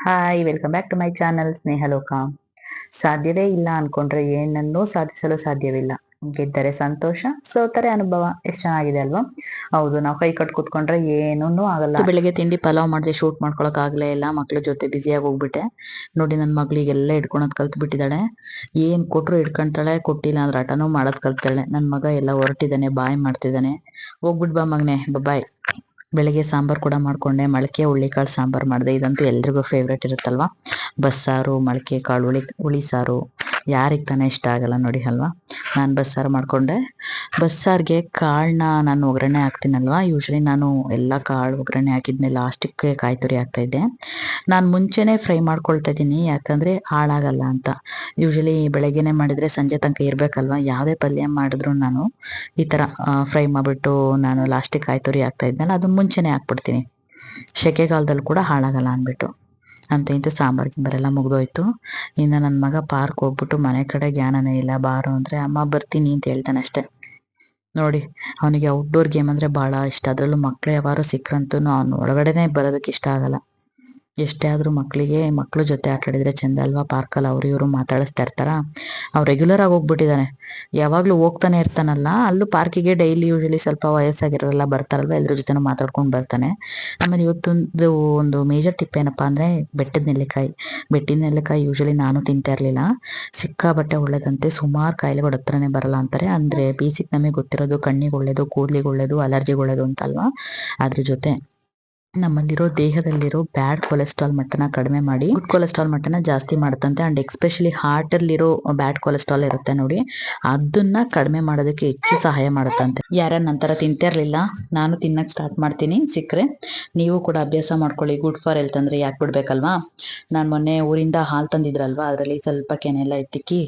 Hi welcome back to my channel ಸ್ನೇಹ ಲೋಕ ಸಾಧ್ಯವೇ ಇಲ್ಲ ಅನ್ಕೊಂಡ್ರೆ ಏನನ್ನೂ ಸಾಧಿಸಲು ಸಾಧ್ಯವಿಲ್ಲ. ಗೆದ್ದರೆ ಸಂತೋಷ, ಸೋತರೆ ಅನುಭವ. ಎಷ್ಟು ಚೆನ್ನಾಗಿದೆ ಅಲ್ವಾ? ಹೌದು, ನಾವು ಕೈ ಕಟ್ ಕೂತ್ಕೊಂಡ್ರೆ ಏನೂ ಆಗಲ್ಲ. ಬೆಳಿಗ್ಗೆ ತಿಂಡಿ ಪಲಾವ್ ಮಾಡಿದೆ ಶೂಟ್ ಮಾಡ್ಕೊಳಕ್ ಆಗ್ಲೇ ಇಲ್ಲ. ಮಕ್ಳ ಜೊತೆ ಬ್ಯುಸಿಯಾಗಿ ಹೋಗ್ಬಿಟ್ಟೆ. ನೋಡಿ ನನ್ನ ಮಗಳಿಗೆಲ್ಲ ಇಟ್ಕೊಳೋದ್ ಕಲ್ತ್ ಬಿಟ್ಟಿದ್ದಾಳೆ ಏನ್ ಕೊಟ್ರು ಇಟ್ಕೊಂತಾಳೆ ಕೊಟ್ಟಿಲ್ಲ ಅಂದ್ರೆ ಆಟನೂ ಮಾಡದ್ ಕಲ್ತಾಳೆ. ನನ್ನ ಮಗ ಎಲ್ಲ ಹೊರಟಿದ್ದಾನೆ, ಬಾಯ್ ಮಾಡ್ತಿದ್ದಾನೆ. ಹೋಗ್ಬಿಟ್ ಬಾ ಮಗನೆ ಬಾಯ್ ಬೆಳಿಗ್ಗೆ ಸಾಂಬಾರ್ ಕೂಡ ಮಾಡ್ಕೊಂಡೆ ಮೊಳಕೆ ಹುಳ್ಳಿಕಾಳು ಸಾಂಬಾರ್ ಮಾಡಿದೆ. ಇದಂತೂ ಎಲ್ರಿಗೂ ಫೇವ್ರೇಟ್ ಇರುತ್ತಲ್ವಾ? ಬಸ್ಸಾರು ಮೊಳಕೆ ಕಾಳು, ಹುಳಿ ಹುಳಿ ಸಾರು ಯಾರಿಗೆ ತಾನೇ ಇಷ್ಟ ಆಗಲ್ಲ ನೋಡಿ ಅಲ್ವಾ? ನಾನು ಬಸ್ಸಾರು ಮಾಡಿಕೊಂಡೆ. ಬಸ್ಸಾರಿಗೆ ಕಾಳನ್ನ ನಾನು ಒಗ್ಗರಣೆ ಹಾಕ್ತೀನಲ್ವಾ? ಯೂಶ್ವಲಿ ನಾನು ಎಲ್ಲ ಕಾಳು ಒಗ್ಗರಣೆ ಹಾಕಿದ್ಮೇಲೆ ಲಾಸ್ಟಿಗೆ ಕಾಯಿ ತುರಿ ಹಾಕ್ತಾ ಇದ್ದೆ. ನಾನು ಮುಂಚೆನೇ ಫ್ರೈ ಮಾಡ್ಕೊಳ್ತಾ ಇದ್ದೀನಿ, ಯಾಕಂದರೆ ಹಾಳಾಗಲ್ಲ ಅಂತ. ಯೂಶ್ವಲಿ ಬೆಳಗ್ಗೆನೆ ಮಾಡಿದರೆ ಸಂಜೆ ತನಕ ಇರಬೇಕಲ್ವ? ಯಾವುದೇ ಪಲ್ಯ ಮಾಡಿದ್ರು ನಾನು ಈ ಥರ ಫ್ರೈ ಮಾಡಿಬಿಟ್ಟು ನಾನು ಲಾಸ್ಟಿಗೆ ಕಾಯಿ ತುರಿ ಹಾಕ್ತಾ ಇದ್ನಲ್ಲ ಅದನ್ನ ಮುಂಚೆನೇ ಹಾಕ್ಬಿಡ್ತೀನಿ. ಸೆಕೆಗಾಲದಲ್ಲಿ ಕೂಡ ಹಾಳಾಗಲ್ಲ ಅಂದ್ಬಿಟ್ಟು. ಅಂತ ಇಂತೂ ಸಾಂಬಾರ್ ಗಿಂಬಾರೆಲ್ಲ ಮುಗಿದೋಯ್ತು. ಇನ್ನು ನನ್ನ ಮಗ ಪಾರ್ಕ್ ಹೋಗ್ಬಿಟ್ಟು ಮನೆ ಕಡೆ ಜ್ಞಾನನೇ ಇಲ್ಲ, ಬಾರು ಅಂದರೆ ಅಮ್ಮ ಬರ್ತೀನಿ ಅಂತ ಹೇಳ್ತಾನೆ ಅಷ್ಟೇ. ನೋಡಿ, ಅವನಿಗೆ ಔಟ್ಡೋರ್ ಗೇಮ್ ಅಂದರೆ ಭಾಳ ಇಷ್ಟ. ಅದರಲ್ಲೂ ಮಕ್ಕಳು ಯಾವಾರು ಸಿಕ್ಕರಂತೂ ಅವನು ಒಳಗಡೆನೇ ಬರೋದಕ್ಕೆ ಇಷ್ಟ ಆಗಲ್ಲ. ಎಷ್ಟೇ ಆದರೂ ಮಕ್ಕಳಿಗೆ ಮಕ್ಕಳು ಜೊತೆ ಆಟ ಆಡಿದ್ರೆ ಚಂದ ಅಲ್ವಾ? ಪಾರ್ಕಲ್ಲಿ ಅವ್ರ ಇವರು ಮಾತಾಡಿಸ್ತಾ ಇರ್ತಾರ? ಅವ್ರು ರೆಗ್ಯುಲರ್ ಆಗಿ ಹೋಗ್ಬಿಟ್ಟಿದ್ದಾನೆ ಯಾವಾಗಲೂ ಹೋಗ್ತಾನೆ ಇರ್ತಾನಲ್ಲ, ಅಲ್ಲೂ ಪಾರ್ಕಿಗೆ ಡೈಲಿ ಯೂಶಲಿ ಸ್ವಲ್ಪ ವಯಸ್ಸಾಗಿರೋಲ್ಲ ಬರ್ತಾರಲ್ವ? ಎಲ್ಲರ ಜೊತೆ ಮಾತಾಡ್ಕೊಂಡು ಬರ್ತಾನೆ. ಆಮೇಲೆ ಇವತ್ತೊಂದು ಒಂದು ಮೇಜರ್ ಟಿಪ್ ಏನಪ್ಪಾ ಅಂದರೆ, ಬೆಟ್ಟದ ನೆಲ್ಲಿಕಾಯಿ. ಬೆಟ್ಟಿನ ನೆಲ್ಲಿಕಾಯಿ ಯೂಶಲಿ ನಾನು ತಿಂತಾ ಇರಲಿಲ್ಲ. ಸಿಕ್ಕಾಬಟ್ಟೆ ಒಳ್ಳೇದಂತೆ ಸುಮಾರು ಕಾಯಿಲೆಗಳು ಹತ್ರನೇ ಬರಲ್ಲ ಅಂತಾರೆ. ಅಂದರೆ ಬೇಸಿಕ್ ನಮಗೆ ಗೊತ್ತಿರೋದು ಕಣ್ಣಿಗೆ ಒಳ್ಳೇದು, ಕೂದಲಿಗೆ ಒಳ್ಳೇದು ಅಲರ್ಜಿಗೆ ಒಳ್ಳೇದು ಅಂತಲ್ವಾ ಅದ್ರ ಜೊತೆ. ನಮ್ಮಲ್ಲಿರೋ ದೇಹದಲ್ಲಿರೋ ಬ್ಯಾಡ್ ಕೊಲೆಸ್ಟ್ರಾಲ್ ಮಟ್ಟನ ಕಡಿಮೆ ಮಾಡಿ ಗುಡ್ ಕೊಲೆಸ್ಟ್ರಾಲ್ ಮಟ್ಟನ ಜಾಸ್ತಿ ಮಾಡುತ್ತಂತೆ ಅಂಡ್ ಎಕ್ಸ್ಪೆಷಲಿ ಹಾರ್ಟ್ ಅಲ್ಲಿರೋ ಬ್ಯಾಡ್ ಕೊಲೆಸ್ಟ್ರಾಲ್ ಇರುತ್ತೆ ನೋಡಿ. ಅದನ್ನ ಕಡಿಮೆ ಮಾಡೋದಕ್ಕೆ ಹೆಚ್ಚು ಸಹಾಯ ಮಾಡುತ್ತಂತೆ. ಯಾರ ನಂತರ ತಿಂತಿರ್ಲಿಲ್ಲ ನಾನು ತಿನ್ನಕ್ ಸ್ಟಾರ್ಟ್ ಮಾಡ್ತೀನಿ ಸಿಕ್ಕರೆ. ನೀವು ಕೂಡ ಅಭ್ಯಾಸ ಮಾಡ್ಕೊಳ್ಳಿ ಗುಡ್ ಫಾರ್ ಹೆಲ್ತ್ ಅಂದ್ರೆ ಯಾಕೆ ಬಿಡ್ಬೇಕಲ್ವಾ? ನಾನು ಮೊನ್ನೆ ಊರಿಂದ ಹಾಲು ತಂದಿದ್ರಲ್ವಾ? ಅದರಲ್ಲಿ ಸ್ವಲ್ಪ ಕೆನೆಲ್ಲ ಇತ್ತಿಕ್ಕಿ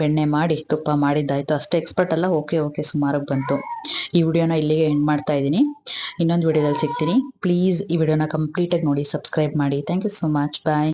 ಬೆಣ್ಣೆ ಮಾಡಿ ತುಪ್ಪ ಮಾಡಿದ್ದಾಯ್ತು. ಅಷ್ಟೇ ಎಕ್ಸ್ಪರ್ಟ್ ಅಲ್ಲ, ಓಕೆ ಓಕೆ ಸುಮಾರಾಗಿ ಬಂತು. ಈ ವಿಡಿಯೋನ ಇಲ್ಲಿಗೆ ಎಂಡ್ ಮಾಡ್ತಾ ಇದ್ದೀನಿ. ಇನ್ನೊಂದು ವಿಡಿಯೋದಲ್ಲಿ ಸಿಗ್ತೀನಿ. ಪ್ಲೀಸ್ ಈ ವಿಡಿಯೋನ ಕಂಪ್ಲೀಟಾಗಿ ನೋಡಿ ಸಬ್ಸ್ಕ್ರೈಬ್ ಮಾಡಿ. Thank you so much bye